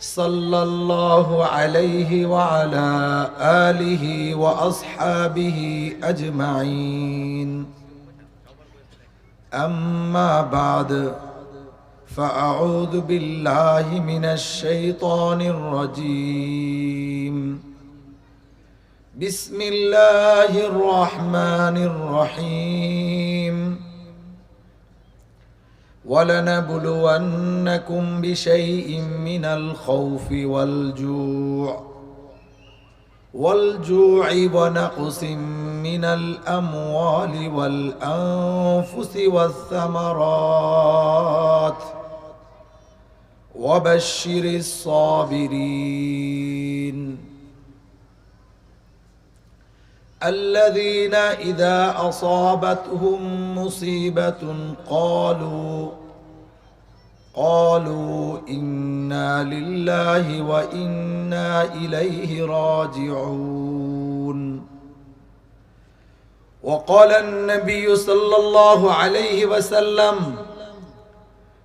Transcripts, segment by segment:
صلى الله عليه وعلى آله وأصحابه أجمعين أما بعد فأعوذ بالله من الشيطان الرجيم بسم الله الرحمن الرحيم ولنبلونكم بشيء من الخوف والجوع والجوع ونقص من الأموال والأنفس والثمرات وبشر الصابرين الذين إذا أصابتهم مصيبة قالوا قالوا إنا لله وإنا إليه راجعون. وقال النبي صلى الله عليه وسلم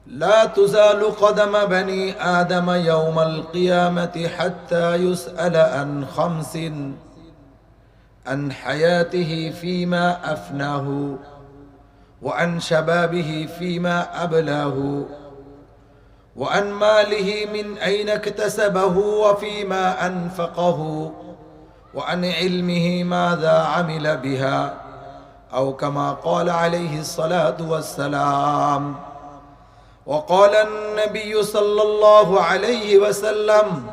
لا تزال قدم بني آدم يوم القيامة حتى يسأل عن خمس. عن حياته فيما أفناه وعن شبابه فيما أبلاه وعن ماله من أين اكتسبه وفيما أنفقه وعن علمه ماذا عمل بها أو كما قال عليه الصلاة والسلام وقال النبي صلى الله عليه وسلم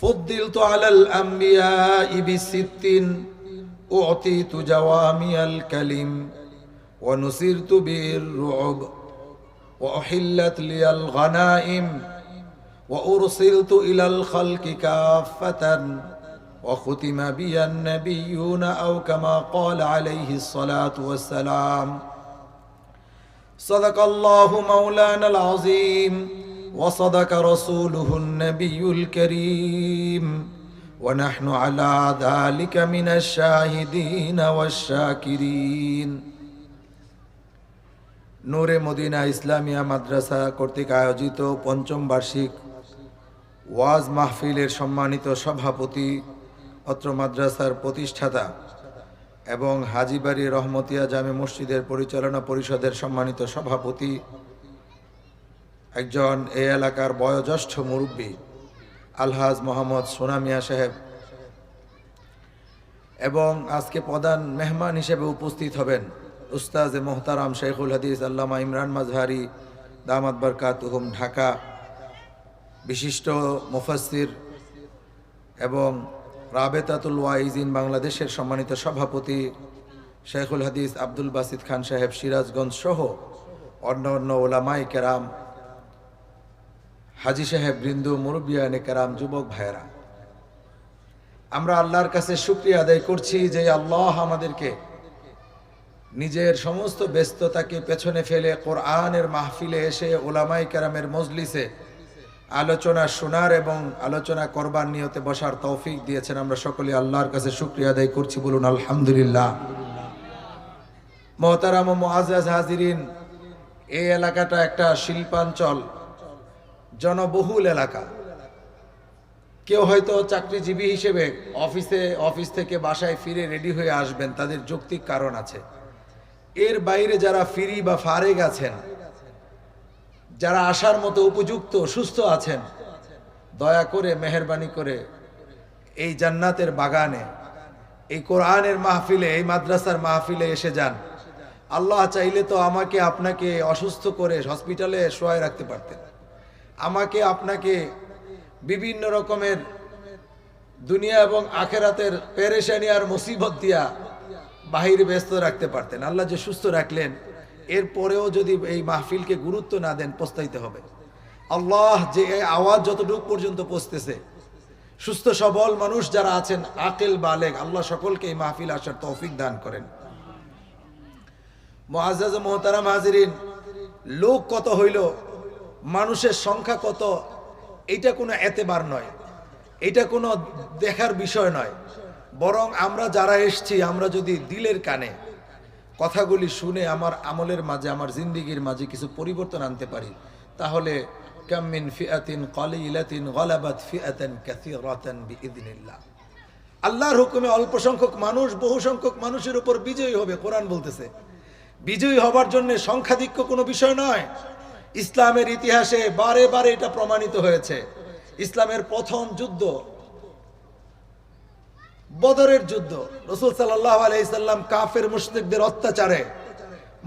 فضلت على الأنبياء بست أعطيت جوامع الكلم ونصرت بالرعب وأحلت لي الغنائم وأرسلت إلى الخلق كافة وختم بي النبيون أو كما قال عليه الصلاة والسلام. صدق الله مولانا العظيم وصدق رسوله النبي الكريم. ونحن على ذلك من الشاهدين والشاكرين নূরে Medina Islamia মাদ্রাসা কর্তৃক আয়োজিত পঞ্চম বার্ষিক ওয়াজ মাহফিলের সম্মানিত সভাপতি অত্র মাদ্রাসার প্রতিষ্ঠাতা এবং হাজিবাড়ি রহমতিয়া জামে মসজিদের পরিচালনা পরিষদের সম্মানিত সভাপতি একজন এ এলাকার বয়োজ্যেষ্ঠ মুরব্বী আলহাজ মোহাম্মদ সোনামিয়া সাহেব। এবং আজকে প্রধান মেহমান হিসেবে উপস্থিত হবেন উস্তাজ মোহতারাম শেখুল হাদিস আল্লামা ইমরান মাজহারি, দামাত বরকাতুহুম ঢাকা, বিশিষ্ট মুফাসির এবং রাবেতাতুল ওয়াইজিন বাংলাদেশের সম্মানিত সভাপতি শেখুল হাদিস আব্দুল বাসিদ খান সাহেব, সিরাজগঞ্জ সহ অন্য অন্য ওলামাই কেরাম হাজি সাহেব, বৃন্দু মুরব্বিয়ানে কেরাম, যুবক ভাইয়েরা, আমরা আল্লাহর কাছে শুক্রিয়া আদায় করছি যে আল্লাহ আমাদেরকে নিজের সমস্ত ব্যস্ততাকে পেছনে ফেলে কোরআনের মাহফিলে এসে ওলামাই কেরামের মজলিসে আলোচনা শোনার এবং আলোচনা করবার নিয়তে বসার তৌফিক দিয়েছেন। আমরা সকলে আল্লাহর কাছে শুক্রিয়া আদায় করছি। বলুন, আলহামদুলিল্লাহ। মহতারাম মোয়াজ হাজিরিন, এই এলাকাটা একটা শিল্পাঞ্চল। জনবহুল এলাকা। কেউ হয়তো চাকরিজীবী হিসেবে অফিসে, অফিস থেকে বাসায় ফিরে রেডি হয়ে আসবেন, তাদের যৌক্তিক কারণ আছে। এর বাইরে যারা ফিরি বা ফারেগ আছেন, যারা আসার মতো উপযুক্ত, সুস্থ আছেন, দয়া করে, মেহরবানি করে এই জান্নাতের বাগানে, এই কোরআনের মাহফিলে, এই মাদ্রাসার মাহফিলে এসে যান। আল্লাহ চাইলে তো আমাকে, আপনাকে অসুস্থ করে হসপিটালে শোয়ায় রাখতে পারতেন। আমাকে আপনাকে বিভিন্ন রকমের দুনিয়া এবং আখেরাতের পেরেশানি আর মুসিবত দিয়া বাহিরে ব্যস্ত রাখতে পারতেন। আল্লাহ যে সুস্থ রাখলেন, এরপরেও যদি এই মাহফিলকে গুরুত্ব না দেন, পস্তাইতে হবে। আল্লাহ যে এই আওয়াজ যতটুকু পর্যন্ত পৌঁছতেছে, সুস্থ সবল মানুষ যারা আছেন, আকেল বালেগ আল্লাহ সকলকে এই মাহফিল আসার তৌফিক দান করেন। ও মোহতারাম হাজিরিন, লোক কত হইল মানুষের সংখ্যা কত এটা কোনো এতেবার নয়। এটা কোনো দেখার বিষয় নয়। বরং আমরা যারা এসছি, আমরা যদি দিলের কানে কথাগুলি শুনে আমার আমলের মাঝে, আমার জিন্দিগির মাঝে কিছু পরিবর্তন আনতে পারি, তাহলে কামিন ফিয়াতিন কলিলাতিন গলাবাত ফিয়াতান কাসীরাতান বিইذنিল্লাহ আল্লাহর হুকুমে অল্প সংখ্যক মানুষ, বহু সংখ্যক মানুষের উপর বিজয়ী হবে, কোরআন বলতেছে। বিজয়ী হবার জন্য সংখ্যাধিক্য কোনো বিষয় নয়। ইসলামের ইতিহাসে বারে বারে এটা প্রমাণিত হয়েছে। ইসলামের প্রথম যুদ্ধ, বদরের যুদ্ধ। রসুল সাল্লাহ আলাইসাল্লাম কাফের মুশরিকদের অত্যাচারে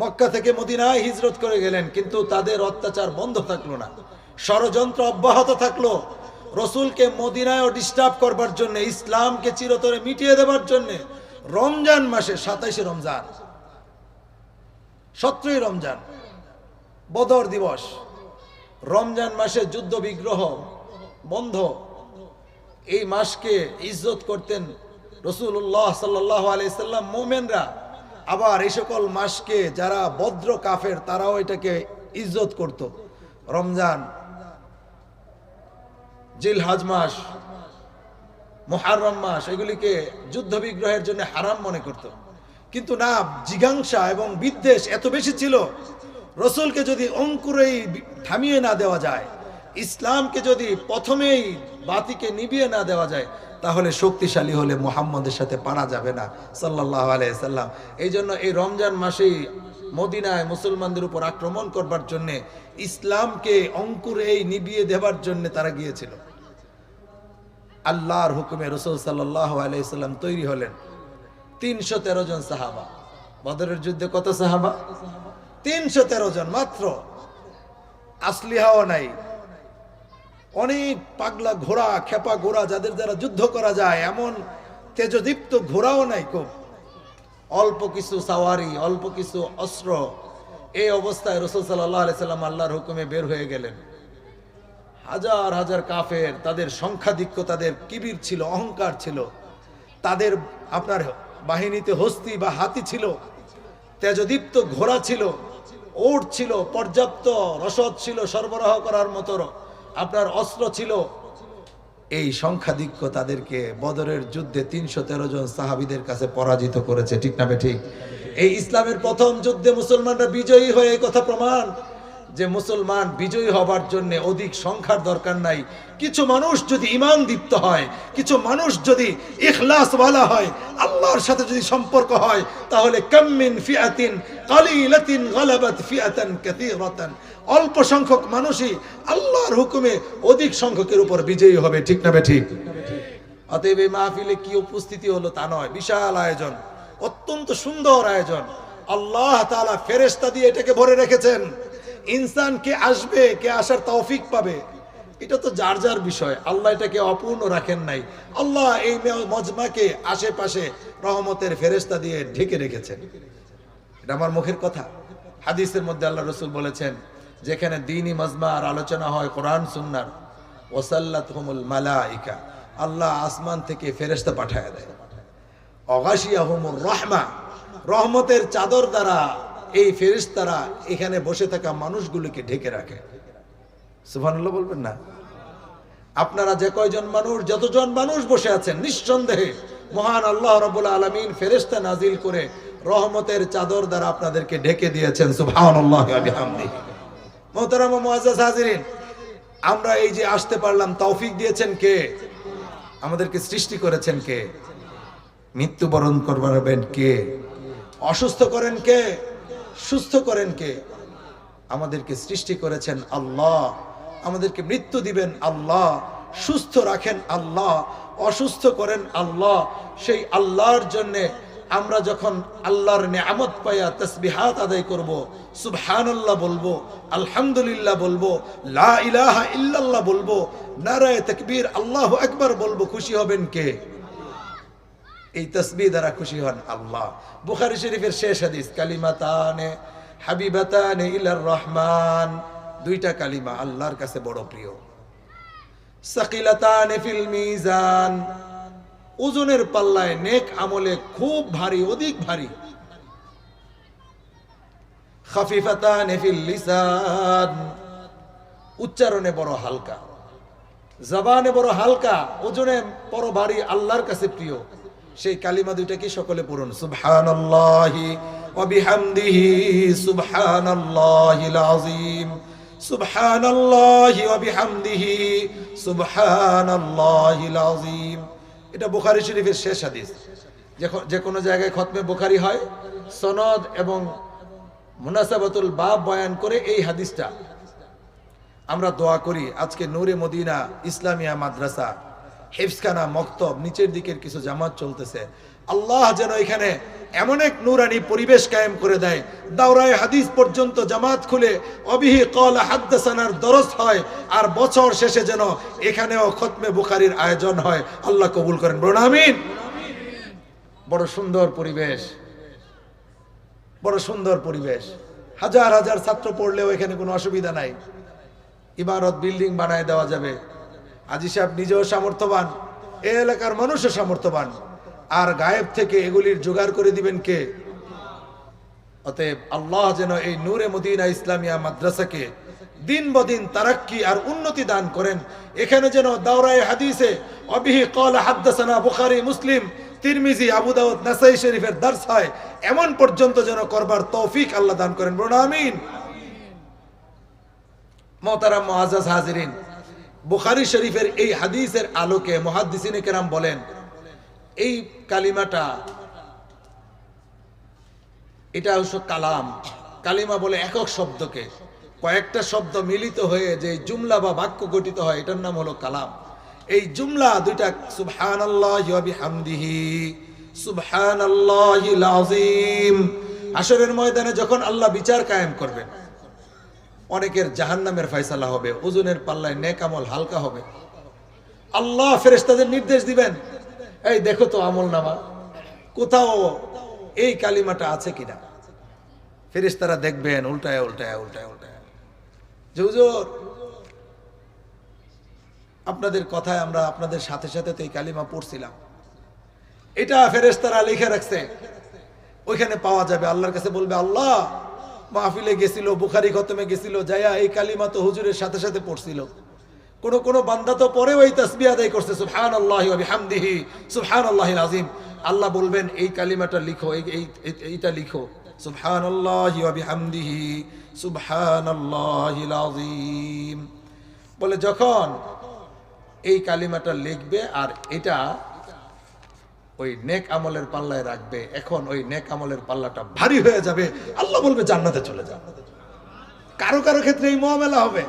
মক্কা থেকে মদিনায় হিজরত করে গেলেন, কিন্তু তাদের অত্যাচার বন্ধ থাকল না। ষড়যন্ত্র অব্যাহত থাকল। রসুলকে মদিনায় ডিস্টার্ব করবার জন্য, ইসলামকে চিরতরে মিটিয়ে দেবার জন্য রমজান মাসে সাতাইশে রমজান, সতেরোই রমজান। বদর দিবস, রমজান মাসে যুদ্ধ বিগ্রহ বন্ধ। এই মাসকে ইজ্জত করতেন রসুল্লাহ সাল্লাহ আলাইসাল্লাম মোমেনরা আবার এই সকল মাসকে যারা বদ্র কাফের, তারাও এটাকে ইজ্জত করত। রমজান জিল হাজ মাস মোহারম মাস, এগুলিকে যুদ্ধ বিগ্রহের জন্য হারাম মনে করত। কিন্তু না, জিজ্ঞাসা এবং বিদ্বেষ এত বেশি ছিল রসুলকে যদি অঙ্কুরেই থামিয়ে না দেওয়া যায়, ইসলামকে যদি প্রথমেই বাতিকে নিবিয়ে না দেওয়া যায়, তাহলে শক্তিশালী হলে মুহাম্মদের সাথে পারা যাবে না সাল্লাহ আলাইসাল্লাম এই জন্য এই রমজান মাসেই মদিনায় মুসলমানদের উপর আক্রমণ করবার জন্যে, ইসলামকে অঙ্কুরেই নিবিয়ে দেবার জন্য তারা গিয়েছিল। আল্লাহর হুকুমে রসুল সাল্লাহ আলাইসাল্লাম তৈরি হলেন তিনশো তেরো জন সাহাবা। বদরের যুদ্ধে কত সাহাবা? তিনশো তেরো জন মাত্র। আসলিহাও নাই। অনেক পাগলা ঘোড়া, খেপা ঘোড়া যাদের দ্বারা যুদ্ধ করা যায়, এমন তেজদীপ্ত ঘোড়াও নাই খুব। অল্প কিছু সাওয়ারি, অল্প কিছু অস্ত্র। এই অবস্থায় রসুল সাল্লাহ আলাইসাল্লাম আল্লাহর হুকুমে বের হয়ে গেলেন। হাজার হাজার কাফের, তাদের সংখ্যাধিক্য তাদের কিবির ছিল, অহংকার ছিল। তাদের আপনার বাহিনীতে হস্তি বা হাতি ছিল। তেজদীপ্ত ঘোড়া ছিল। ওট ছিল, পর্যাপ্ত রসদ ছিল সরবরাহ করার মতো আপনার অস্ত্র ছিল। এই সংখ্যাধিক্য তাদেরকে বদরের যুদ্ধে তিনশো তেরো জন সাহাবিদের কাছে পরাজিত করেছে, ঠিক না ঠিক? এই ইসলামের প্রথম যুদ্ধে মুসলমানরা বিজয়ী হয়ে কথা প্রমাণ যে মুসলমান বিজয়ী হবার জন্য অধিক সংখ্যার দরকার নাই। কিছু মানুষ যদি ইমান দীপ্ত হয়, কিছু মানুষ যদি ইখলাস ওয়ালা হয়, আল্লাহর সাথে যদি সম্পর্ক হয়, তাহলে কাম্মিন ফিয়াতিন কালিলাতিন গালাবাত ফিয়াতান কাসীরাতান। অল্প সংখ্যক মানুষই আল্লাহর হুকুমে অধিক সংখ্যকের উপর বিজয়ী হবে, ঠিক না ঠিক অতএব এই মাহফিলে কি উপস্থিতি হলো তা নয়, বিশাল আয়োজন, অত্যন্ত সুন্দর আয়োজন। আল্লাহ তাআলা ফেরেশতা দিয়ে এটাকে ভরে রেখেছেন। ইনসান কে আসবে, কে আসার তৌফিক পাবে? এটা তো যার যার বিষয়। আল্লাহ এটাকে অপূর্ণ রাখেন নাই। আল্লাহ এই মজমাকে আশেপাশে রহমতের ফেরেশতা দিয়ে ঢেকে রেখেছেন। এটা আমার মুখের কথা। হাদিসের মধ্যে আল্লাহ রসুল বলেছেন, যেখানে দিনই মজমা আর আলোচনা হয় কোরআন, সুন্নার ওসাল্লাত হুমুল মালাইকা। আল্লাহ আসমান থেকে ফেরেশতা পাঠায় দেয়। অগাশিয়া হুমুর রহমা, রহমতের চাদর দ্বারা এই ফেরেশতারা এখানে বসে থাকা মানুষগুলিকে ঢেকে রাখে। সুবহানাল্লাহ বলবেন না? আপনারা যে কয়জন মানুষ, যতজন মানুষ বসে আছেন, নিঃসন্দেহে মহান আল্লাহ রবুল আলমিন ফেরেস্তা নাজিল করে রহমতের চাদর দ্বারা আপনাদেরকে ঢেকে দিয়েছেন হাজিরিন, আমরা এই যে আসতে পারলাম, তৌফিক দিয়েছেন কে? আমাদেরকে সৃষ্টি করেছেন কে? মৃত্যুবরণ করবেন কে? অসুস্থ করেন কে? সুস্থ করেন কে? আমাদেরকে সৃষ্টি করেছেন আল্লাহ। আমাদেরকে মৃত্যু দিবেন আল্লাহ। সুস্থ রাখেন আল্লাহ। অসুস্থ করেন আল্লাহ। সেই আল্লাহর জন্যে আমরা যখন আল্লাহর নিয়ামত পাইয়া তসবিহাত আদায় করব, সুবহানাল্লাহ বলব, আলহামদুলিল্লাহ বলব, লা ইলাহা ইল্লাল্লাহ বলব, নারায়ে তাকবীর আল্লাহু আকবার বলব, খুশি হবেন কে? এই তসবি দ্বারা খুশি হন আল্লাহ। বুখারি শরীফের শেষ হাদিস, কালিমাতানে, হাবিবাতানে ইলার রহমান। দুইটা কালিমা আল্লাহর কাছে বড় প্রিয়। সাকিলাতান ফিল মিজান। ওজনের পাল্লায় নেক আমলে খুব ভারী, অধিক ভারী। খাফিফাতান ফিল লিসান। উচ্চারণে বড় হালকা। জবানে বড় হালকা, ওজনে বড় ভারী, আল্লাহর কাছে প্রিয়। সেই কালিমা দুইটা কি সকলে পড়ুন। সুবহানাল্লাহি এটা বুখারী শরীফের শেষ হাদিস। যে কোনো জায়গায় খতমে বুখারী হয়, সনদ এবং মুনাসাবাতুল বাব বয়ান করে এই হাদিসটা। আমরা দোয়া করি আজকে নূরে মদিনা ইসলামিয়া মাদ্রাসা হেফসখানা মক্তব, নিচের দিকের কিছু জামাত চলতেছে। আল্লাহ যেন এখানে এমন এক নুরানি পরিবেশ কায়েম করে দেয়। দাওরায় হাদিস পর্যন্ত জামাত খুলে অবিহি কল হাদ্দাসানার দরস হয় আর বছর শেষে যেন এখানেও খতমে বুখারির আয়োজন হয়। আল্লাহ কবুল করেন আমিন। বড় সুন্দর পরিবেশ। বড় সুন্দর পরিবেশ। হাজার হাজার ছাত্র পড়লেও এখানে কোনো অসুবিধা নাই। ইমারত বিল্ডিং বানায় দেওয়া যাবে। আজি সাহেব নিজেও সামর্থ্যবান, এ এলাকার মানুষও সামর্থ্যবান। আর গায়েব থেকে এগুলির জোগাড় করে দিবেন কে? অতএব আল্লাহ যেন এই নূরে মদিনা ইসলামিয়া মাদ্রাসাকে দিন বদিন তারাক্কি আর উন্নতি দান করেন। এখানে যেন দাওরায়ে হাদিসে, অবিহি কল হাদ্দাসানা Bukhari Muslim, Tirmidhi, Abu Dawud, Nasai শরীফের দার্স হয়। এমন পর্যন্ত যেন করবার তৌফিক আল্লাহ দান করেন। বলুন, আমিন। মহতারাম মুআজ্জাজ হাজিরিন বুখারী শরীফের এই হাদিসের আলোকে মুহাদ্দিসিনে কেরাম বলেন, এই কালিমাটা, এটা অবশ্য কালাম। কালিমা বলে একক শব্দকে। কয়েকটা শব্দ মিলিত হয়ে যে জুমলা বা বাক্য গঠিত হয়, এটার নাম হলো কালাম। এই জুমলা দুইটা সুবহানাল্লাহি ওয়া বিহামদিহি, সুবহানাল্লাহিল আযীম। হাশরের ময়দানে যখন আল্লাহ বিচার কায়েম করবেন অনেকের জাহান্নামের ফয়সালা হবে, ওজনের পাল্লায় নেক আমল হালকা হবে। আল্লাহ ফেরেশতাদের নির্দেশ দিবেন। এই দেখো তো আমল নামা। কোথাও এই কালিমাটা আছে কিনা? ফেরেশতারা দেখবেন, উল্টায় উল্টায় উল্টায় উল্টায়। আপনাদের কথায় আমরা আপনাদের সাথে সাথে তো এই কালিমা পড়ছিলাম। এটা ফেরেশতারা লিখে রাখছে। ওইখানে পাওয়া যাবে, আল্লাহর কাছে বলবে, আল্লাহ মাহফিলে গেছিল, বুখারি খতমে গেছিল, যাইয়া এই কালিমা তো হুজুরের সাথে সাথে পড়ছিল। কোন কোন বান্দা তো পরেও এই তসবিহ আদায় করছে সুবহান আল্লাহ বিহামদিহি সুবহান আল্লাহ আজিম আল্লাহ বলবেন, এই কালিমাটা লিখো, এই এই- এই- এইটা লিখো সুবহান আল্লাহ বিহামদিহি সুবহান আল্লাহ আজিম বলে যখন এই কালিমাটা লিখবে, আর এটা ওই নেক আমলের পাল্লায় রাখবে। এখন ওই নেক আমলের পাল্লাটা ভারী হয়ে যাবে। আল্লাহ বলবে, জান্নাতে চলে যাও। কারও কারও ক্ষেত্রে এই মহামেলা হবে।